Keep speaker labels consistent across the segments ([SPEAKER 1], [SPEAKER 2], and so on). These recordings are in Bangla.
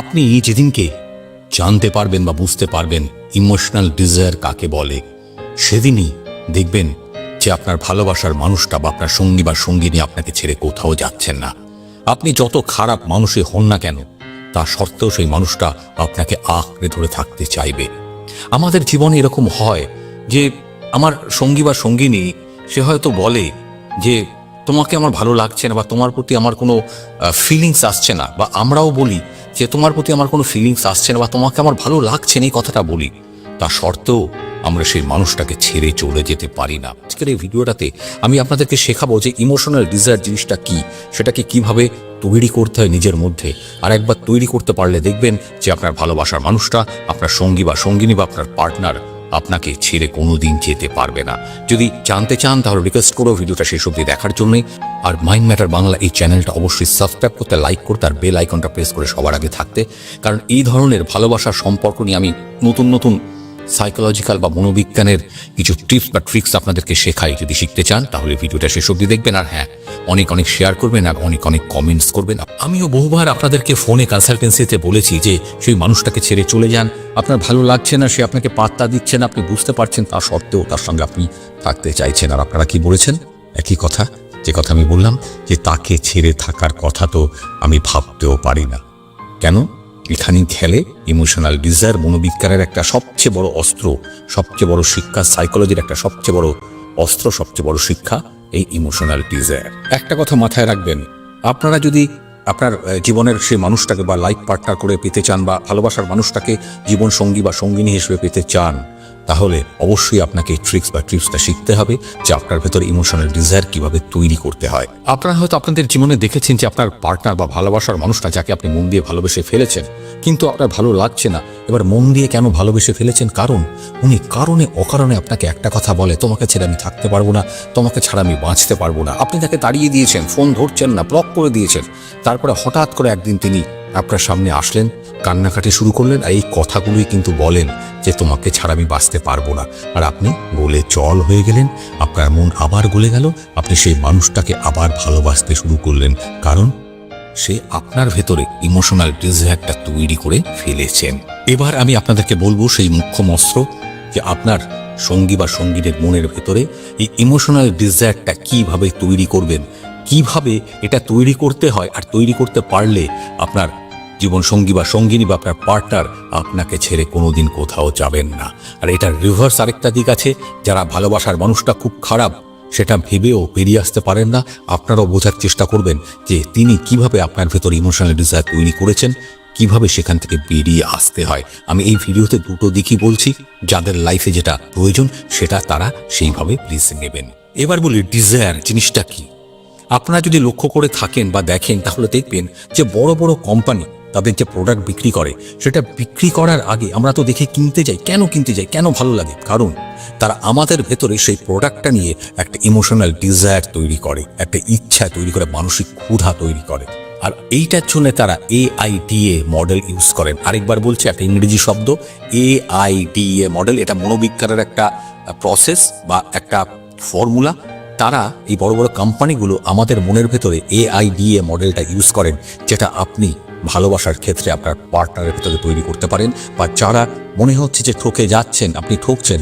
[SPEAKER 1] আপনি যেদিনকে জানতে পারবেন বা বুঝতে পারবেন ইমোশনাল ডিজায়ার কাকে বলে, সেদিনই দেখবেন যে আপনার ভালোবাসার মানুষটা বা আপনার সঙ্গী বা সঙ্গিনী আপনাকে ছেড়ে কোথাও যাচ্ছেন না। আপনি যত খারাপ মানুষই হন না কেন, তা সত্ত্বেও সেই মানুষটা আপনাকে আঁকড়ে ধরে থাকতে চাইবে। আমাদের জীবনে এরকম হয় যে আমার সঙ্গী বা সঙ্গিনী, সে হয়তো বলে যে, তোমাকে আমার ভালো লাগছে না বা তোমার প্রতি আমার কোনো ফিলিংস আসছে না। বা আমরাও বলি যে তোমার প্রতি আমার কোনো ফিলিংস আসছে না বা তোমাকে আমার ভালো লাগছে না, এই কথাটা বলি। তা সত্ত্বেও আমরা সেই মানুষটাকে ছেড়ে চলে যেতে পারি না। আজকের এই ভিডিওটাতে আমি আপনাদেরকে শেখাবো যে ইমোশনাল ডিজায়ার জিনিসটা কি, সেটাকে কীভাবে তৈরি করতে হয় নিজের মধ্যে। আর একবার তৈরি করতে পারলে দেখবেন যে আপনার ভালোবাসার মানুষটা, আপনার সঙ্গী বা সঙ্গিনী বা আপনার পার্টনার আপনাকে ছেড়ে কোনোদিন যেতে পারবে না। যদি জানতে চান, তাহলে রিকোয়েস্ট করো ভিডিওটা শেষ অবধি দেখার জন্যই আর মাইন্ড ম্যাটার বাংলা এই চ্যানেলটা অবশ্যই সাবস্ক্রাইব করতে লাইক করতে আর বেল আইকনটা প্রেস করে সবার আগে থাকতে। কারণ এই ধরনের ভালোবাসার সম্পর্ক নিয়ে আমি নতুন নতুন সাইকোলজিক্যাল বা মনোবিজ্ঞানের কিছু টিপস বা ট্রিক্স আপনাদেরকে শেখাই। যদি শিখতে চান, তাহলে ভিডিওটা শেষ অবধি দেখবেন। আর হ্যাঁ অনেক অনেক শেয়ার করবেন আর অনেক অনেক কমেন্টস করবেন। আমিও বহুবার আপনাদেরকে ফোনে কনসালটেন্সিতে বলেছি যে, সেই মানুষটাকে ছেড়ে চলে যান। আপনার ভালো লাগছে না, সে আপনাকে পাত্তা দিচ্ছে না, আপনি বুঝতে পারছেন তা সত্ত্বেও তার সঙ্গে আপনি থাকতে চাইছেন। আর আপনারা কি বলেছেন? একই কথা, যে কথা আমি বললাম, যে তাকে ছেড়ে থাকার কথা তো আমি ভাবতেও পারি না। কেন? এখানে খেলে ইমোশনাল ডিজায়ার মনোবিজ্ঞানের একটা সবচেয়ে বড় অস্ত্র, সবচেয়ে বড় শিক্ষা সাইকোলজির একটা সবচেয়ে বড় অস্ত্র, সবচেয়ে বড় শিক্ষা, এই ইমোশনাল ডিজায়ার একটা কথা মাথায় রাখবেন, আপনারা যদি আপনার জীবনের সেই মানুষটাকে বা লাইফ পার্টনার করে পেতে চান বা ভালোবাসার মানুষটাকে জীবনসঙ্গী বা সঙ্গিনী হিসেবে পেতে চান। তাহলে অবশ্যই আপনাকে ট্রিক্স বা ট্রিপসটা শিখতে হবে যে আপনার ভেতরে ইমোশনাল ডিজায়ার কীভাবে তৈরি করতে হয়। আপনারা হয়তো আপনাদের জীবনে দেখেছেন যে আপনার পার্টনার বা ভালোবাসার মানুষটা যাকে আপনি মন দিয়ে ভালোবেসে ফেলেছেন, কিন্তু আপনার ভালো লাগছে না। এবার মন দিয়ে কেন ভালোবেসে ফেলেছেন? কারণ উনি কারণে অকারণে আপনাকে একটা কথা বলে, তোমাকে ছেড়ে আমি থাকতে পারব না, তোমাকে ছাড়া আমি বাঁচতে পারব না। আপনি তাকে তাড়িয়ে দিয়েছেন, ফোন ধরছেন না ব্লক করে দিয়েছেন। তারপরে হঠাৎ করে একদিন তিনি আপনার সামনে আসলেন, কান্নাকাটি শুরু করলেন আর এই কথাগুলোই কিন্তু বলেন যে তোমাকে ছাড়া আমি বাঁচতে পারব না। আর আপনি গলে জল হয়ে গেলেন, আপনার মন আবার গলে গেল, আপনি সেই মানুষটাকে আবার ভালোবাসতে শুরু করলেন। কারণ সে আপনার ভেতরে ইমোশনাল ডিজায়ারটা তৈরি করে ফেলেছেন। এবার আমি আপনাদেরকে বলব সেই মুখ্যম অস্ত্র যে আপনার সঙ্গী বা সঙ্গীদের মনের ভেতরে এই ইমোশনাল ডিজায়ারটা কীভাবে তৈরি করবেন, কীভাবে এটা তৈরি করতে হয় আর তৈরি করতে পারলে আপনার জীবন সঙ্গী বা সঙ্গিনী বা আপনার পার্টনার আপনাকে ছেড়ে কোনোদিন কোথাও যাবেন না। আর এটার রিভার্স আরেকটা দিক আছে, যারা ভালোবাসার মানুষটা খুব খারাপ, সেটা ভেবেও বেরিয়ে আসতে পারেন না। আপনারাও বোঝার চেষ্টা করবেন যে তিনি কীভাবে আপনার ভেতর ইমোশনাল ডিজায়ার তৈরি করেছেন, কীভাবে সেখান থেকে বেরিয়ে আসতে হয়। আমি এই ভিডিওতে দুটো দিকই বলছি, যাদের লাইফে যেটা প্রয়োজন, সেটা তারা সেইভাবে প্লিজ নেবেন। এবার বলি ডিজায়ার জিনিসটা কি? আপনারা যদি লক্ষ্য করে থাকেন বা দেখেন, তাহলে দেখবেন যে বড় বড় কোম্পানি তাদের যে প্রোডাক্ট বিক্রি করে, সেটা বিক্রি করার আগে আমরা তো দেখে কিনতে যাই। কেন কিনতে যাই? কেন ভালো লাগে? কারণ তারা আমাদের ভেতরে সেই প্রোডাক্টটা নিয়ে একটা ইমোশনাল ডিজায়ার তৈরি করে, একটা ইচ্ছা তৈরি করে, মানসিক ক্ষুধা তৈরি করে। আর এইটার জন্য তারা এআইডিএ মডেল ইউজ করেন। আরেকবার বলছে, একটা ইংরেজি শব্দ এআইডিএ মডেল এটা মনোবিজ্ঞানের একটা প্রসেস বা একটা ফর্মুলা তারা এই বড় বড় কোম্পানিগুলো আমাদের মনের ভেতরে এআইডিএ মডেলটা ইউজ করেন, যেটা আপনি ভালোবাসার ক্ষেত্রে আপনার পার্টনারের ভেতরে তৈরি করতে পারেন বা যারা মনে হচ্ছে যে ঠকে যাচ্ছেন, আপনি ঠকছেন,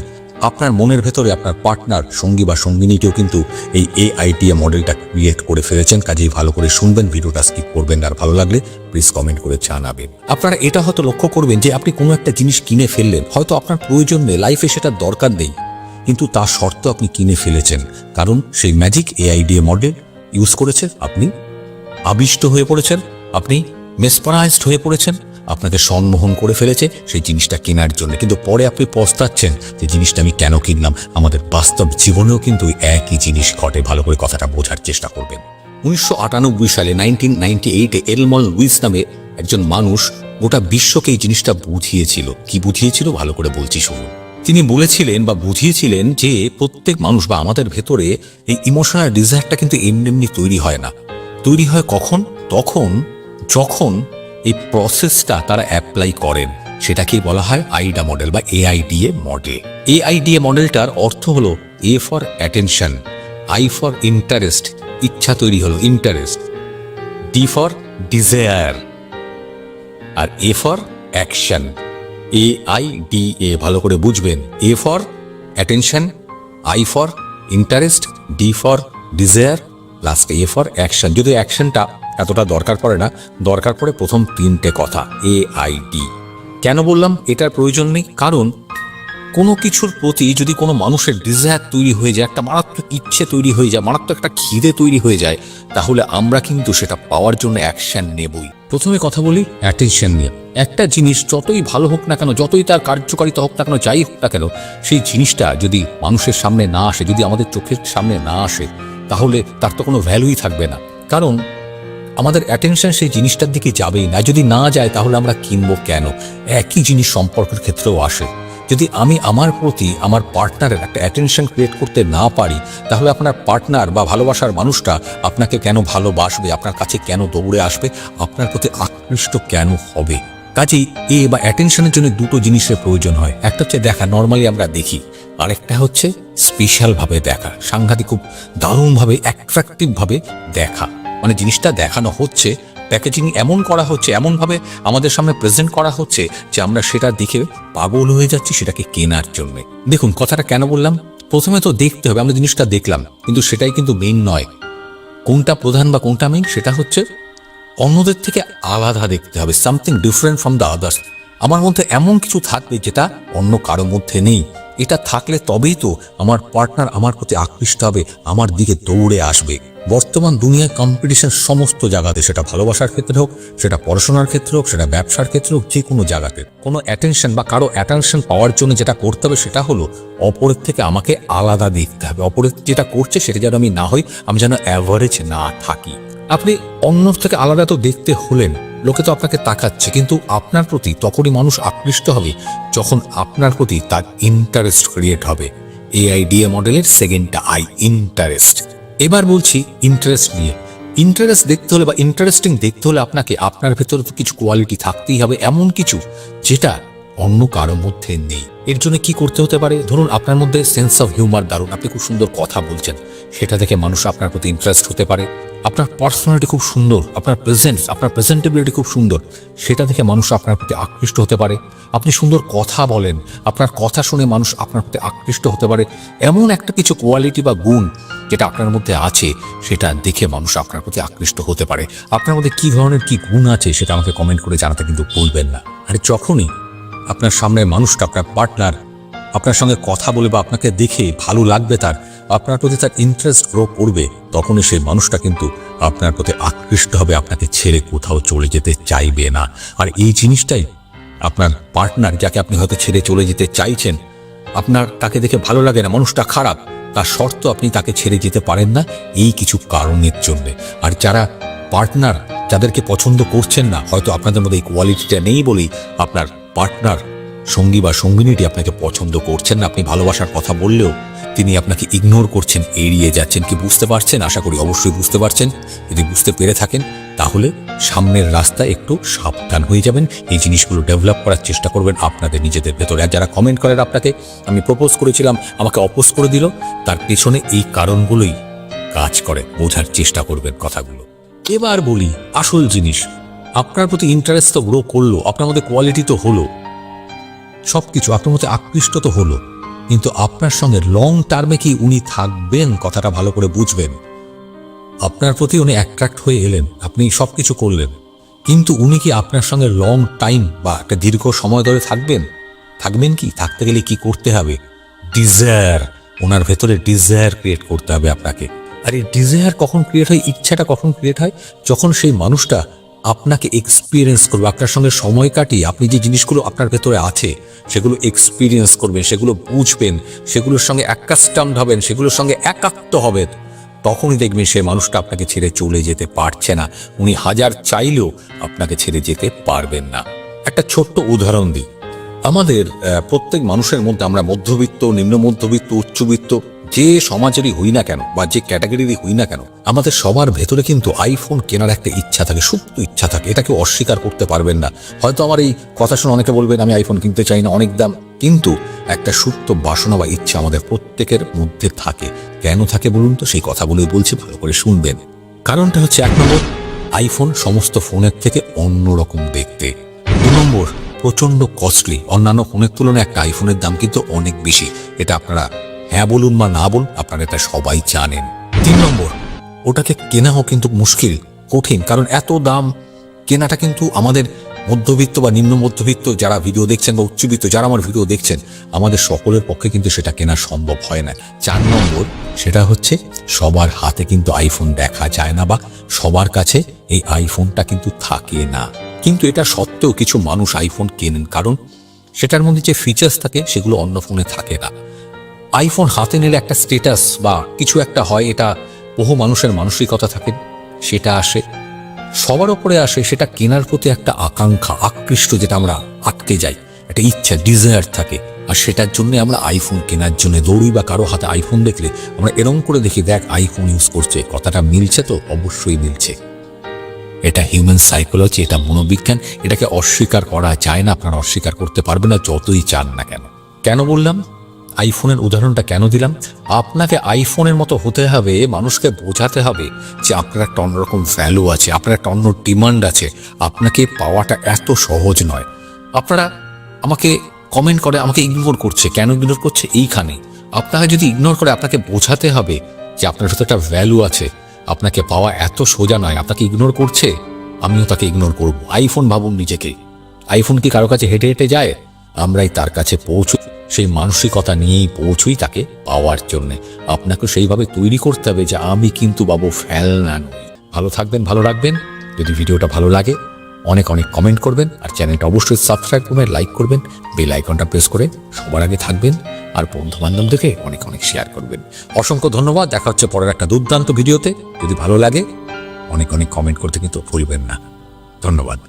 [SPEAKER 1] আপনার মনের ভেতরে আপনার পার্টনার সঙ্গী বা সঙ্গিনীটিও কিন্তু এই এআইটিএ মডেলটা ক্রিয়েট করে ফেলেছেন। কাজেই ভালো করে শুনবেন, ভিডিওটা স্কিপ করবেন আর ভালো লাগলে প্লিজ কমেন্ট করে জানাবেন। আপনারা এটা হয়তো লক্ষ্য করবেন যে আপনি কোনো একটা জিনিস কিনে ফেললেন, হয়তো আপনার প্রয়োজন নেই লাইফে সেটার দরকার নেই, কিন্তু তার শর্ত আপনি কিনে ফেলেছেন। কারণ সেই ম্যাজিক এআইডিএ মডেল ইউজ করেছে, আপনি আবিষ্ট হয়ে পড়েছেন, আপনি মেসপারাইজড হয়ে পড়েছেন আপনাকে সম্মোহন করে ফেলেছে সেই জিনিসটা কেনার জন্য। কিন্তু পরে আপনি পস্তাচ্ছেন যে জিনিসটা আমি কেন কিনলাম, আমাদের বাস্তব জীবনেও কিন্তু একই জিনিস ঘটে, ভালো করে কথাটা বোঝার চেষ্টা করবেন। উনিশশো আটানব্বই সালে নাইনটিন নাইনটি এইটে এলমল লুইস নামে একজন মানুষ গোটা বিশ্বকে এই জিনিসটা বুঝিয়েছিল। কি বুঝিয়েছিল? ভালো করে বলছি, শুনুন। তিনি বলেছিলেন বা বুঝিয়েছিলেন যে প্রত্যেক মানুষ বা আমাদের ভেতরে এই ইমোশনাল ডিজায়ারটা কিন্তু এমনি এমনি তৈরি হয় না। তৈরি হয় কখন? তখন যখন এই প্রসেসটা তারা অ্যাপ্লাই করেন, সেটাকেই বলা হয় আইডা মডেল বা এআইডিএ মডেল এআইডিএ মডেলটার অর্থ হলো A for attention I for interest ইচ্ছা তৈরি হলো interest D for desire R A for action A I D A ভালো করে বুঝবেন। A for attention I for interest D for desire last A for action যদি অ্যাকশনটা এতটা দরকার পড়ে না, দরকার পড়ে প্রথম তিনটে কথা এ আই ডি কেন বললাম এটার প্রয়োজন নেই? কারণ কোনো কিছুর প্রতি যদি কোনো মানুষের ডিজায়ার তৈরি হয়ে যায়, একটা মারাত্মক ইচ্ছে তৈরি হয়ে যায়, মারাত্মক একটা খিদে তৈরি হয়ে যায়, তাহলে আমরা কিন্তু সেটা পাওয়ার জন্য অ্যাকশন নেবই। প্রথমে কথা বলি অ্যাটেনশন নিয়ে। একটা জিনিস যতই ভালো হোক না কেন, যতই তার কার্যকারিতা হোক না কেন, যাই হোক না কেন, সেই জিনিসটা যদি মানুষের সামনে না আসে, যদি আমাদের চোখের সামনে না আসে তাহলে তার তো কোনো ভ্যালুই থাকবে না। কারণ আমাদের অ্যাটেনশন সেই জিনিসটার দিকে যাবেই না। যদি না যায়, তাহলে আমরা কিনবো কেন? একই জিনিস সম্পর্কের ক্ষেত্রেও আসে। যদি আমি আমার প্রতি আমার পার্টনারের একটা অ্যাটেনশন ক্রিয়েট করতে না পারি, তাহলে আপনার পার্টনার বা ভালোবাসার মানুষটা আপনাকে কেন ভালোবাসবে? আপনার কাছে কেন দৌড়ে আসবে? আপনার প্রতি আকৃষ্ট কেন হবে? কাজেই এ বা অ্যাটেনশনের জন্য দুটো জিনিসের প্রয়োজন হয়। একটা হচ্ছে দেখা নর্মালি আমরা দেখি। আরেকটা হচ্ছে স্পেশালভাবে দেখা। সাংঘাতিক খুব দারুণভাবে অ্যাট্রাকটিভভাবে দেখা। মানে জিনিসটা দেখানো হচ্ছে প্যাকেজিং এমন করা হচ্ছে, এমনভাবে আমাদের সামনে প্রেজেন্ট করা হচ্ছে যে আমরা সেটা দেখে পাগল হয়ে যাচ্ছি সেটাকে কেনার জন্য। দেখুন, কথাটা কেন বললাম? প্রথমে তো দেখতে হবে, আমরা জিনিসটা দেখলাম, কিন্তু সেটাই কিন্তু মেইন নয়। কোনটা প্রধান বা কোনটা মেইন সেটা হচ্ছে অন্যদের থেকে আলাদা দেখতে হবে something different from the others আমার মধ্যে এমন কিছু থাকবে যেটা অন্য কারোর মধ্যে নেই। এটা থাকলে তবেই তো আমার পার্টনার আমার প্রতি আকৃষ্ট হবে, আমার দিকে দৌড়ে আসবে। বর্তমান দুনিয়ায় কম্পিটিশন সমস্ত জায়গাতে, সেটা ভালোবাসার ক্ষেত্রে হোক, সেটা পড়াশোনার ক্ষেত্রে হোক, সেটা ব্যবসার ক্ষেত্রে হোক যে কোনো জায়গাতে। কোনো অ্যাটেনশন বা কারও অ্যাটেনশন পাওয়ার জন্য যেটা করতে হবে, সেটা হলো অপরের থেকে আমাকে আলাদা দেখতে হবে। অপরের যেটা করছে, সেটা যেন আমি না হই, আমি যেন অ্যাভারেজ না থাকি। আপনি অন্য থেকে আলাদা তো দেখতে হলেন লোকে তো আপনাকে তাকাচ্ছে, কিন্তু আপনার প্রতি তখনই মানুষ আকৃষ্ট হবে যখন আপনার প্রতি তার ইন্টারেস্ট ক্রিয়েট হবে। এআইডিএ মডেলের সেকেন্ডটা আই ইন্টারেস্ট এবার বলছি ইন্টারেস্ট নিয়ে। ইন্টারেস্ট দেখতে হলে বা ইন্টারেস্টিং দেখতে হলে আপনাকে আপনার ভেতরে তো কিছু কোয়ালিটি থাকতেই হবে, এমন কিছু যেটা অন্য কারোর মধ্যে নেই। এর জন্য কি করতে হতে পারে? ধরুন আপনার মধ্যে সেন্স অফ হিউমার দারুণ, আপনি খুব সুন্দর কথা বলছেন, সেটা দেখে মানুষ আপনার প্রতি ইন্টারেস্ট হতে পারে। আপনার পার্সোনালিটি খুব সুন্দর, আপনার প্রেজেন্স আপনার প্রেজেন্টেবিলিটি খুব সুন্দর। সেটা দেখে মানুষ আপনার প্রতি আকৃষ্ট হতে পারে। আপনি সুন্দর কথা বলেন, আপনার কথা শুনে মানুষ আপনার প্রতি আকৃষ্ট হতে পারে। এমন একটা কিছু কোয়ালিটি বা গুণ যেটা আপনার মধ্যে আছে, সেটা দেখে মানুষ আপনার প্রতি আকৃষ্ট হতে পারে। আপনার মধ্যে কী ধরনের কী গুণ আছে, সেটা আমাকে কমেন্ট করে জানাতে কিন্তু ভুলবেন না। আর যখনই আপনার সামনের মানুষটা, আপনার পার্টনার আপনার সঙ্গে কথা বলে বা আপনাকে দেখে ভালো লাগবে তার আপনার প্রতি তার ইন্টারেস্ট গ্রো করবে, তখনই সেই মানুষটা কিন্তু আপনার প্রতি আকৃষ্ট হবে, আপনাকে ছেড়ে কোথাও চলে যেতে চাইবে না। আর এই জিনিসটাই আপনার পার্টনার যাকে আপনি হয়তো ছেড়ে চলে যেতে চাইছেন, আপনার তাকে দেখে ভালো লাগে না, মানুষটা খারাপ, তার শর্ত আপনি তাকে ছেড়ে যেতে পারেন না, এই কিছু কারণের জন্য। আর যারা পার্টনার যাদেরকে পছন্দ করছেন না, হয়তো আপনাদের মধ্যে এই কোয়ালিটিটা নেই বলেই আপনার পার্টনার সঙ্গী বা সঙ্গিনীটি আপনাকে পছন্দ করছেন না, আপনি ভালোবাসার কথা বললেও তিনি আপনাকে ইগনোর করছেন, এড়িয়ে যাচ্ছেন কি বুঝতে পারছেন? আশা করি অবশ্যই বুঝতে পারছেন। যদি বুঝতে পেরে থাকেন, তাহলে সামনের রাস্তা একটু সাবধান হয়ে যাবেন। এই জিনিসগুলো ডেভেলপ করার চেষ্টা করবেন আপনাদের নিজেদের ভেতরে। আর যারা কমেন্ট করেন আপনাকে, আমি প্রপোজ করেছিলাম, আমাকে অপোজ করে দিল। তার পেছনে এই কারণগুলোই কাজ করে, বোঝার চেষ্টা করবেন কথাগুলো। এবার বলি, আসল জিনিস। আপনার প্রতি ইন্টারেস্ট তো গ্রো করল, আপনার মধ্যে কোয়ালিটি তো হলো। সব কিছু আপনার মধ্যে আকৃষ্ট তো হলো। কিন্তু আপনার সঙ্গে লং টার্মে কি উনি থাকবেন? কথাটা ভালো করে বুঝবেন। আপনার প্রতি উনি অ্যাট্রাক্ট হয়ে এলেন, আপনি সব কিছু করলেন। কিন্তু উনি কি আপনার সঙ্গে লং টাইম বা একটা দীর্ঘ সময় ধরে থাকবেন? থাকবেন কি? থাকতে গেলে কি করতে হবে? ডিজায়ার ওনার ভেতরে ডিজায়ার ক্রিয়েট করতে হবে আপনাকে। আর এই ডিজায়ার কখন ক্রিয়েট হয়? ইচ্ছাটা কখন ক্রিয়েট হয়? যখন সেই মানুষটা আপনাকে এক্সপিরিয়েন্স করবে। আপনার সঙ্গে সময় কাটিয়ে আপনি যে জিনিসগুলো আপনার ভেতরে আছে, সেগুলো এক্সপিরিয়েন্স করবেন, সেগুলো বুঝবেন, সেগুলোর সঙ্গে অ্যাকাস্টামড হবেন, সেগুলোর সঙ্গে একাত্ম হবেন, তখনই দেখবেন সে মানুষটা আপনাকে ছেড়ে চলে যেতে পারছে না। উনি হাজার চাইলেও আপনাকে ছেড়ে যেতে পারবেন না। একটা ছোট্ট উদাহরণ দিই। আমাদের প্রত্যেক মানুষের মধ্যে আমরা মধ্যবিত্ত নিম্ন মধ্যবিত্ত উচ্চবিত্ত যে সমাজেরই হই না কেন বা যে ক্যাটাগরিরই হই না কেন, আমাদের সবার ভেতরে কিন্তু আইফোন কেনার একটা ইচ্ছা থাকে, সুপ্ত ইচ্ছা থাকে। এটাকে অস্বীকার করতে পারবেন না। হয়তো আমার এই কথা শুনে অনেকে বলবেন, আমি আইফোন কিনতে চাই না, অনেক দাম। কিন্তু একটা সুপ্ত বাসনা বা ইচ্ছা আমাদের প্রত্যেকের মধ্যে থাকে। কেন থাকে বলুন তো? সেই কথাগুলোই বলছি, ভালো করে শুনবেন। কারণটা হচ্ছে এক নম্বর আইফোন সমস্ত ফোনের থেকে অন্যরকম দেখতে। দু নম্বর, প্রচণ্ড কস্টলি অন্যান্য ফোনের তুলনায় একটা আইফোনের দাম কিন্তু অনেক বেশি। এটা আপনারা হ্যাঁ বলুন বা না বলুন, আপনারা এটা সবাই জানেন। তিন নম্বর, ওটাকে কেনাও কিন্তু মুশকিল, কঠিন, কারণ এত দাম, কেনাটা কিন্তু আমাদের মধ্যবিত্ত বা নিম্ন মধ্যবিত্ত যারা ভিডিও দেখছেন বা উচ্চবিত্ত যারা আমার ভিডিও দেখছেন, আমাদের সকলের পক্ষে কিন্তু সেটা কেনা সম্ভব হয় না। চার নম্বর, সেটা হচ্ছে সবার হাতে কিন্তু আইফোন দেখা যায় না বা সবার কাছে এই আইফোনটা কিন্তু থাকে না। কিন্তু এটা সত্ত্বেও কিছু মানুষ আইফোন কেনেন, কারণ সেটার মধ্যে যে ফিচার্স থাকে, সেগুলো অন্য ফোনে থাকে না। আইফোন হাতে নিলে একটা স্টেটাস বা কিছু একটা হয়, এটা বহু মানুষের মানসিকতা থাকে, সেটা আসে। সবার ওপরে আসে, সেটা কেনার প্রতি একটা আকাঙ্ক্ষা, আকৃষ্ট যেটা আমরা আটকে যাই, একটা ইচ্ছা ডিজায়ার থাকে। আর সেটার জন্য আমরা আইফোন কেনার জন্য দৌড়ি বা কারও হাতে আইফোন দেখলে আমরা এরম করে দেখি, দেখ আইফোন ইউজ করছে। কথাটা মিলছে তো? অবশ্যই মিলছে। এটা হিউম্যান সাইকোলজি এটা মনোবিজ্ঞান, এটাকে অস্বীকার করা যায় না, আপনারা অস্বীকার করতে পারবেন না, যতই চান না কেন। কেন বললাম? আইফোনের উদাহরণটা কেন দিলাম? আপনাকে আইফোনের মতো হতে হবে, মানুষকে বোঝাতে হবে যে আপনার একটা অন্যরকম ভ্যালু আছে, আপনার একটা অন্য ডিমান্ড আছে। আপনাকে পাওয়াটা এত সহজ নয়। আপনারা আমাকে কমেন্ট করে, আমাকে ইগনোর করছে। কেন ইগনোর করছে? এইখানে। আপনাকে যদি ইগনোর করে, আপনাকে বোঝাতে হবে যে আপনার সাথে একটা ভ্যালু আছে। আপনাকে পাওয়া এত সোজা নয়। আপনাকে ইগনোর করছে, আমিও তাকে ইগনোর করব। আইফোন ভাবুন নিজেকে। আইফোন কি কারও কাছে হেঁটে হেঁটে যায়? আমরাই তার কাছে পৌঁছই সেই মানসিকতা নিয়েই পৌঁছই তাকে পাওয়ার জন্যে। আপনাকে সেইভাবে তৈরি করতে হবে যে আমি কিন্তু বাবু ফেলনা নই। ভালো থাকবেন, ভালো রাখবেন। যদি ভিডিওটা ভালো লাগে, অনেক অনেক কমেন্ট করবেন আর চ্যানেলটা অবশ্যই সাবস্ক্রাইব করবেন লাইক করবেন বেল আইকনটা প্রেস করে সবার আগে থাকবেন আর বন্ধু বান্ধবদেরকে অনেক অনেক শেয়ার করবেন। অসংখ্য ধন্যবাদ, দেখা হচ্ছে পরের একটা দুর্দান্ত ভিডিওতে। যদি ভালো লাগে, অনেক অনেক কমেন্ট করতে কিন্তু ভুলবেন না। ধন্যবাদ।